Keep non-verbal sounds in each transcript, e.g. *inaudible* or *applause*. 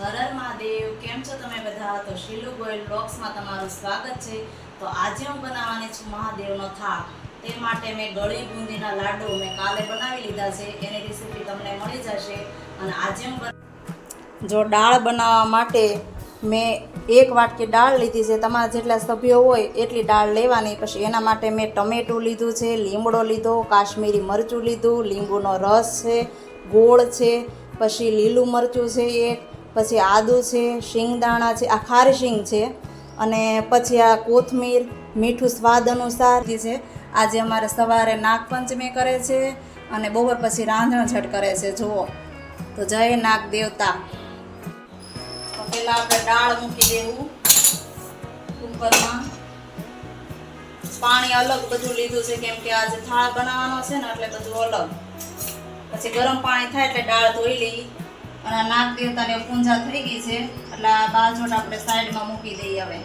હર મહાદેવ, કેમ છો તમે બધા? તો શીલુ ગોયલ બ્લોગ્સમાં તમારું સ્વાગત છે. તો આજે હું બનાવવાની છું મહાદેવનો થાક. તે માટે મેં ગળી બુંદીના લાડુ મેં કાલે બનાવી લીધા છે. એની રેસીપી તમને મળી જશે. અને આજે હું જો દાળ બનાવવા માટે મેં એક વાટકી દાળ લીધી છે. તમારા જેટલા સભ્યો હોય એટલી દાળ લેવાની. પછી એના માટે મેં ટમેટું લીધું છે, લીમડો લીધો, કાશ્મીરી મરચું લીધું, લીંબુનો રસ છે, ગોળ છે, પછી લીલું મરચું છે એક પછી આદું છે શિંગદાણા છે, આ ખારી છે. અને પછી આ કોથમીર, મીઠું સ્વાદ અનુસાર જે છે, આજે અમારે સવારે નાગપંચમી કરે છે અને બપોર પછી રાંધણછટ કરે છે. જુઓ. તો જય નાગ દેવતા. પહેલાં આપણે દાળ મૂકી દેવું કુકરમાં. પાણી અલગ બધું લીધું છે, કેમ કે આજે થાળ બનાવવાનો છે ને, એટલે બધું અલગ. પછી ગરમ પાણી થાય એટલે દાળ ધોઈ લઈ અને આ નાગ દેવતાની પૂંજા થઈ ગઈ છે, એટલે આ બાજોટ આપણે સાઈડમાં મૂકી દઈએ હવે.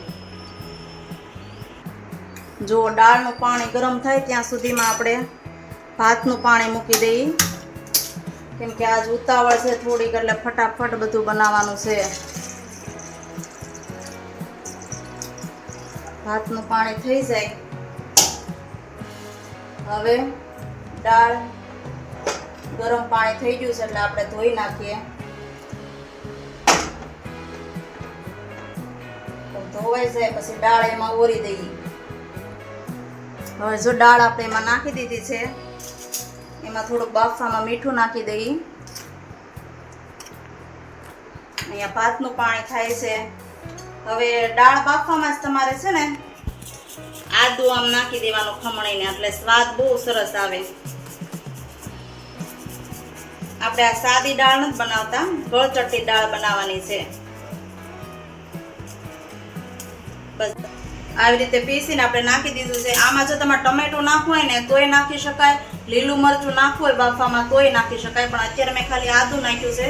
જો દાળનું પાણી ગરમ થાય ત્યાં સુધીમાં આપણે ભાતનું પાણી મૂકી દઈએ. કેમ કે આજ ઉતાવળ છે થોડીક, એટલે ફટાફટ બધું બનાવવાનું છે. ભાતનું પાણી થઈ જાય. હવે દાળ ગરમ પાણી થઈ ગયું છે, એટલે આપણે ધોઈ નાખીએ. તો છે, પછી દાળ એમાં ઓરી દઈએ. હવે જો દાળ આપણે એમાં નાખી દીધી છે, એમાં થોડુંક બાફવામાં મીઠું નાખી દઈએ. અહીંયા ભાતનું પાણી થાય છે. હવે દાળ બાફવામાં જ તમારે છે ને, આદુ આમ નાખી દેવાનું ખમણીને, એટલે સ્વાદ બહુ સરસ આવે. આપણે આ સાદી દાળ નથી બનાવતા ગળચટ્ટી દાળ બનાવવાની છે. બસ. આવી રીતે પીસીને આપણે નાખી દીધું છે. આમાં જો તમારે ટમેટું નાખવું હોય ને, તોય નાખી શકાય. લીલું મરચું નાખવું હોય બાફામાં, તોય નાખી શકાય. પણ અત્યારે મેં ખાલી આદું નાખ્યું છે.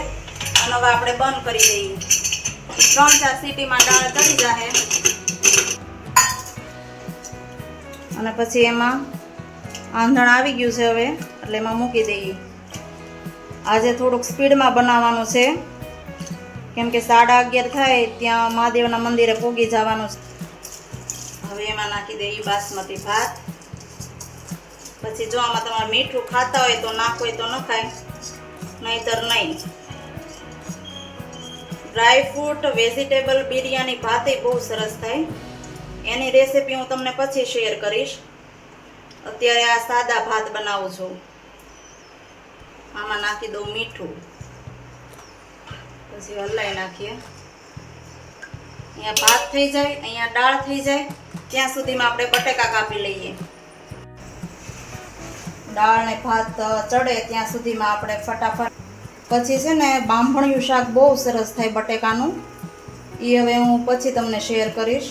અને હવે આપણે બંધ કરી દઈએ. ત્રણ ચાર સીટીમાં દાળ ચડી જાહે. અને પછી એમાં આંધણ આવી ગયું છે હવે, એટલે એમાં મૂકી દઈએ. આજે થોડુંક સ્પીડમાં બનાવવાનું છે. કેમ કે સાડા અગિયાર થાય, ત્યાં મહાદેવના મંદિરે પોગી જવાનું છે. એમાં નાખી દઈએ બાસમતી ભાત. પછી જો આમાં તમારે મીઠું ખાતા હોય તો નાખો તો તો નખાય નહીતર નહીં. ડ્રાય ફ્રૂટ વેજીટેબલ બિરયાની ભાત બહુ સરસ થાય. એની રેસીપી હું તમને પછી શેર કરીશ. અત્યારે આ સાદા ભાત બનાવું છું. આમાં નાખી દઉં મીઠું. પછી હલાઈ નાખીએ. અહીંયા ભાત થઈ જાય, અહીંયા દાળ થઈ જાય, ત્યાં સુધીમાં આપણે બટેકા કાપી લઈએ. દાળ ને ભાત ચડે ત્યાં સુધીમાં આપણે ફટાફટ. પછી છે ને બાંભણિયું શાક બહુ સરસ થાય બટેકાનું. એ હવે હું પછી તમને શેર કરીશ.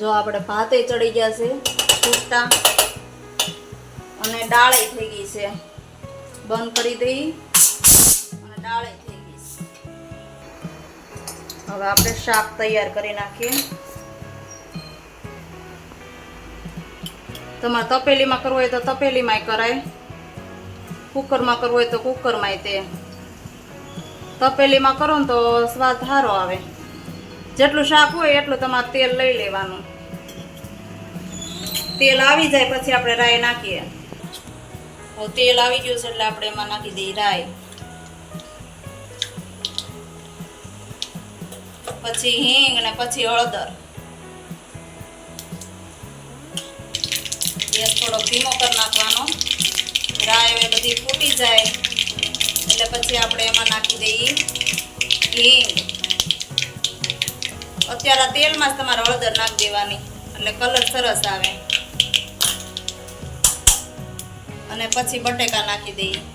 જો આપણે ભાતે ચડી ગયા છે છૂટા અને દાળે થઈ ગઈ છે. બંધ કરી દઈ. હવે આપણે શાક તૈયાર કરી નાખીએ. તમારે તપેલીમાં કરવું હોય તો તપેલીમાંય કરાય. કુકરમાં કરવું હોય તો કુકરમાંય તે. તપેલીમાં કરો ને તો સ્વાદ સારો આવે. જેટલું શાક હોય એટલું તમારે તેલ લઈ લેવાનું. તેલ આવી જાય પછી આપણે રાય નાખીએ. તેલ આવી ગયું છે એટલે આપણે એમાં નાખી દઈએ રાઈ. પછી હિંગ ને પછી હળદર. ગેસ થોડો ધીમો કરી નાખવાનો. રાય હવે બધી ફૂટી જાય. એટલે પછી આપણે એમાં નાખી દઈએ હિંગ. અત્યારે તેલમાં જ તમારે હળદર નાખી દેવાની. એટલે કલર સરસ આવે. અને પછી બટેકા નાખી દઈએ.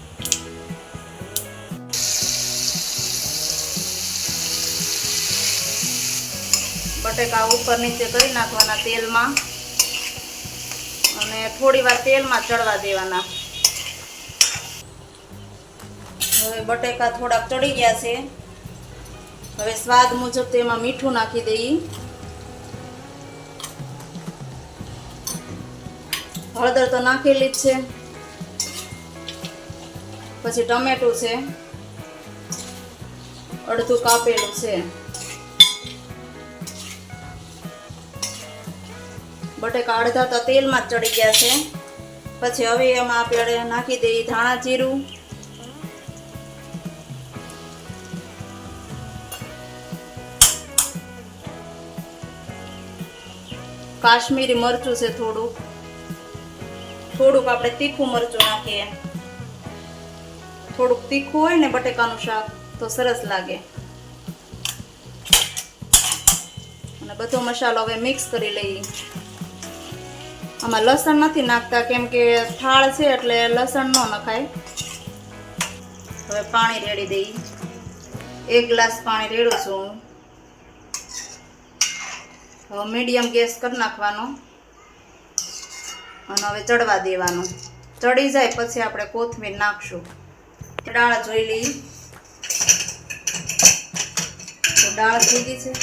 બટેકા ઉપર નીચે કરી નાખવાના તેલમાં. અને થોડી વાર તેલમાં ચડવા દેવાના. હવે બટેકા થોડાક ચડી ગયા છે. હવે સ્વાદ મુજબ તેમાં મીઠું નાખી દઈએ. હળદર તો નાખેલી જ છે. પછી ટમેટું છે. અડધું કાપેલું છે. બટેકા અડધા તો તેલમાં જ ચડી ગયા છે. પછી હવે એમાં આપણે નાખી દઈએ ધાણા જીરું. કાશ્મીરી મરચું છે થોડુંક. થોડુંક આપણે તીખું મરચું નાખીએ. થોડુંક તીખું હોય ને બટેકાનું શાક, તો સરસ લાગે. અને બધો મસાલો હવે મિક્સ કરી લઈએ. આમાં લસણ નથી નાખતા, કેમ કે થાળ છે એટલે લસણ ન નખાય. હવે પાણી રેડી દઈ. એક ગ્લાસ પાણી રેડું છું. હવે મીડિયમ ગેસ કરી નાખવાનો. અને હવે ચડવા દેવાનું. ચડી જાય પછી આપણે કોથમીર નાખશું. દાળ જોઈ લઈએ. તો દાળ થઈ ગઈ છે.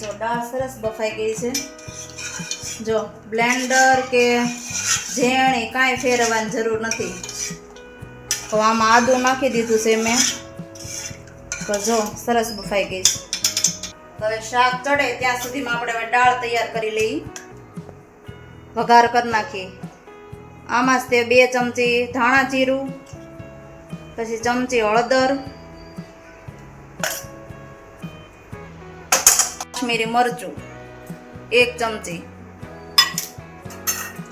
તો દાળ સરસ બફાઈ ગઈ છે. જો, બ્લેન્ડર કે ઝેણી કાંઈ ફેરવવાની જરૂર નથી. તો આમાં આદું નાખી દીધું છે મેં. તો જો, સરસ બફાઈ ગઈ છે. હવે શાક ચડે ત્યાં સુધીમાં આપણે હવે દાળ તૈયાર કરી લઈ વઘાર કરી નાખીએ. આમાં તે બે ચમચી ધાણા જીરું, પછી ચમચી હળદર, કાશ્મીરી મરચું, એક ચમચી.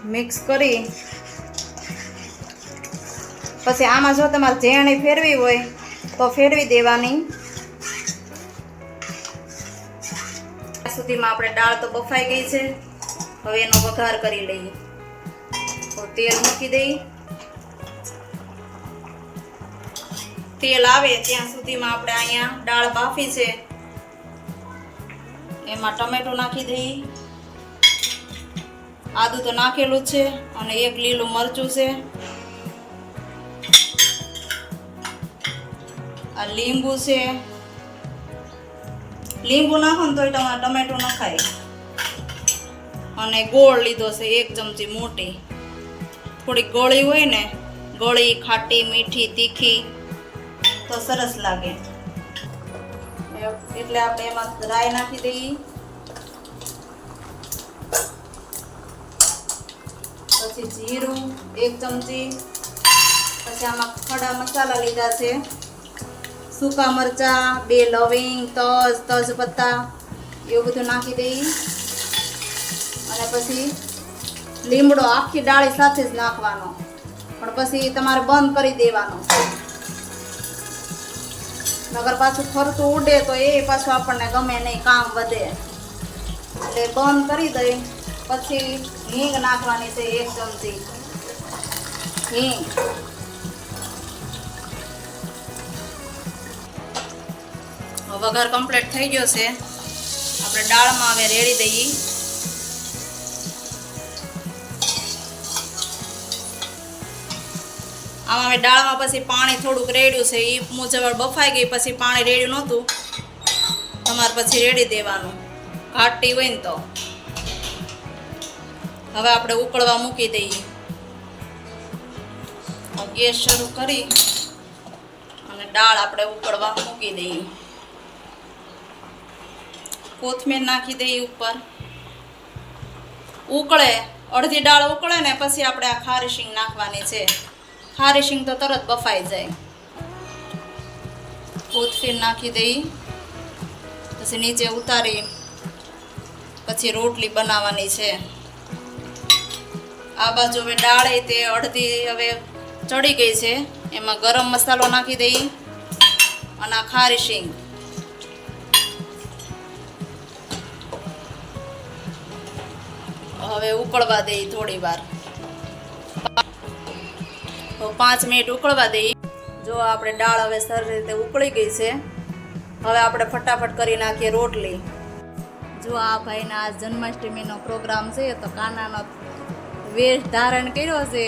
મિક્સ કરી. પછી આમાં જો તમારે ઝેણી ફેરવી હોય તો ફેરવી દેવાની. સુધીમાં આપણે દાળ તો બફાઈ ગઈ છે. હવે એનો વઘાર કરી લઈએ. તો તેલ મૂકી દઈ. તેલ આવે ત્યાં સુધીમાં આપણે અહીંયા દાળ બાફી છે. એમાં ટમેટું નાખી દઈએ આદું તો નાખેલું જ છે અને એક લીલું મરચું છે. આ લીંબુ છે. લીંબુ નાખો ને તમારે ટમેટું નખાય. અને ગોળ લીધો છે, એક ચમચી મોટી. થોડીક ગોળી હોય ને, ગળી, ખાટી, મીઠી, તીખી, તો સરસ લાગે. એટલે આપણે એમાં રાઈ નાખી દઈએ. પછી જીરું એક ચમચી, પછી આમાં ખડા મસાલા લીધા છે. સૂકા મરચાં, બે લવિંગ, તજ તજ પત્તા એવું બધું નાખી દઈ. અને પછી લીમડો આખી ડાળી સાથે જ નાખવાનો. પણ પછી તમારે બંધ કરી દેવાનો. નગર પાછું ફરતું ઉડે તો એ પાછું આપણને ગમે નહીં, કામ વધે. એટલે બંધ કરી દઈ. પછી હિંગ નાખવાની છે એક ચમચી. હિંગ. વઘાર કમ્પ્લીટ થઈ ગયો છે. આપણે દાળમાં હવે રેડી દઈએ. આમાં હવે દાળમાં પછી પાણી થોડુંક રેડ્યું છે. એ મુજબ બફાઈ ગઈ, પછી પાણી રેડ્યું નહોતું. તમારે પછી રેડી દેવાનું. ઘાટી હોય ને તો. હવે આપણે ઉકળવા મૂકી દઈએ. ગેસ શરૂ કરી અને દાળ આપણે ઉકળવા મૂકી દઈએ. કોથમીર નાખી દઈએ ઉપર. ઉકળે, અડધી દાળ ઉકળે ને પછી આપણે આ ખારી શીંગ નાખવાની છે. ખારી શીંગ તો તરત બફાઈ જાય. કોથમીર નાખી દઈ પછી નીચે ઉતારી પછી રોટલી બનાવવાની છે. આ બાજુ હવે દાળ એ તે અડધી હવે ચડી ગઈ છે. એમાં ગરમ મસાલો નાખી દઈ અને ખારી શીંગ. હવે ઉકળવા દઈ થોડી વાર. તો પાંચ મિનિટ ઉકળવા દઈ. જો આપણે દાળ હવે સરસ રીતે ઉકળી ગઈ છે. હવે આપણે ફટાફટ કરી નાખીએ રોટલી. જો આ ભાઈના જન્માષ્ટમીનો પ્રોગ્રામ છે, તો કાનાનો વેશ ધારણ કર્યો છે.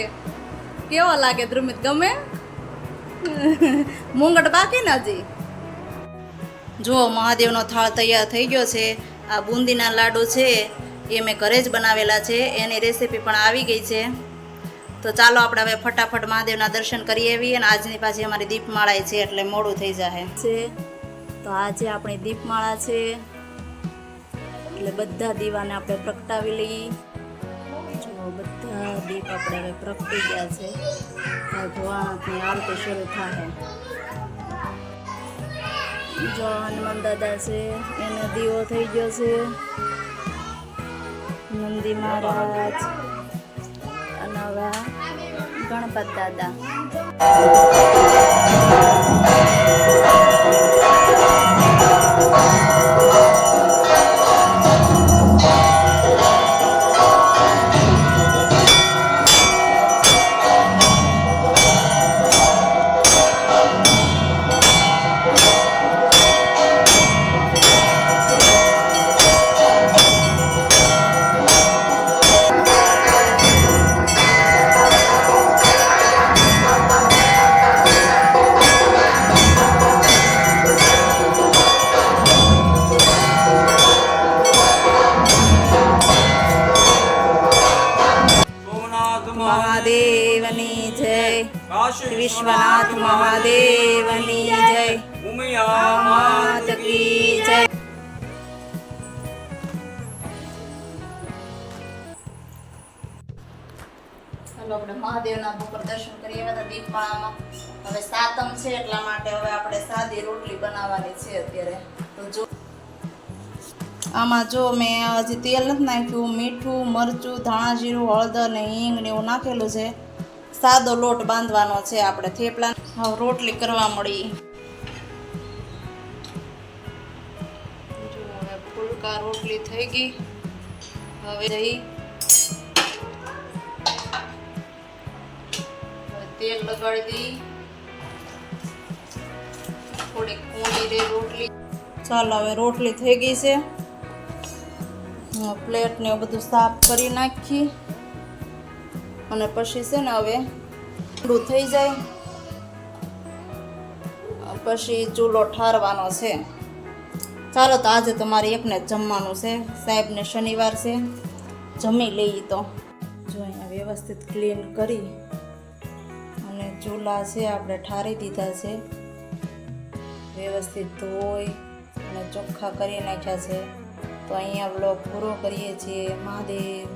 કેવો લાગે ધ્રુમિત ગમે? *laughs* મુંગટ બાકી ને હજી જો મહાદેવનો થાળ તૈયાર થઈ ગયો છે, આ બુંદીના લાડુ છે, એ મેં ઘરે જ બનાવેલા છે, એની રેસીપી પણ આવી ગઈ છે. તો ચાલો આપણે હવે ફટાફટ મહાદેવના દર્શન કરી આવીએ અને આજની પાછી અમારી દીપમાળા છે એટલે મોડું થઈ જાય છે. તો આજે આપણી દીપમાળા છે, એટલે બધા દીવાને આપણે પ્રગટાવી લઈએ. દીપ આપણે હવે પ્રગટી ગયા છે. હવે ભોળાનાથની આરતી શરૂ થાય. જો હનુમાન દાદા છે, એનો દીવો થઈ ગયો છે. નંદી મહારાજ અને હવે ગણપત દાદા. વિશ્વનાથ મહાદેવની જય. ઉમિયા માત કી જય. સાતમ છે, એટલા માટે હવે આપણે સાદી રોટલી બનાવવાની છે અત્યારે. આમાં જો મેં હજી તેલ નથી નાખ્યું, મીઠું, મરચું, ધાણા જીરું, હળદર ને હિંગ ને એવું નાખેલું છે. સાદો લોટ બાંધવાનો છે આપણે થેપલા. રોટલી કરવા મળી. ફૂલકા રોટલી થઈ ગઈ. હવે જઈ. તેલ લગાડી દઈ થોડીક કોણી રે રોટલી. ચાલો હવે રોટલી થઈ ગઈ છે. પ્લેટ ને એવું બધું સાફ કરી નાખી. અને પછી છે ને હવે થોડું થઈ જાય. પછી ચૂલો ઠારવાનો છે. ચાલો તો આજે તમારે એકને જમવાનું છે. સાહેબને શનિવાર છે. જમી લઈએ તો. જો અહીંયા વ્યવસ્થિત ક્લીન કરી અને ચૂલા છે આપણે ઠારી દીધા છે. વ્યવસ્થિત ધોઈ અને ચોખ્ખા કરી નાખ્યા છે. તો અહીંયા બ્લોગ પૂરો કરીએ છીએ. મહાદેવ.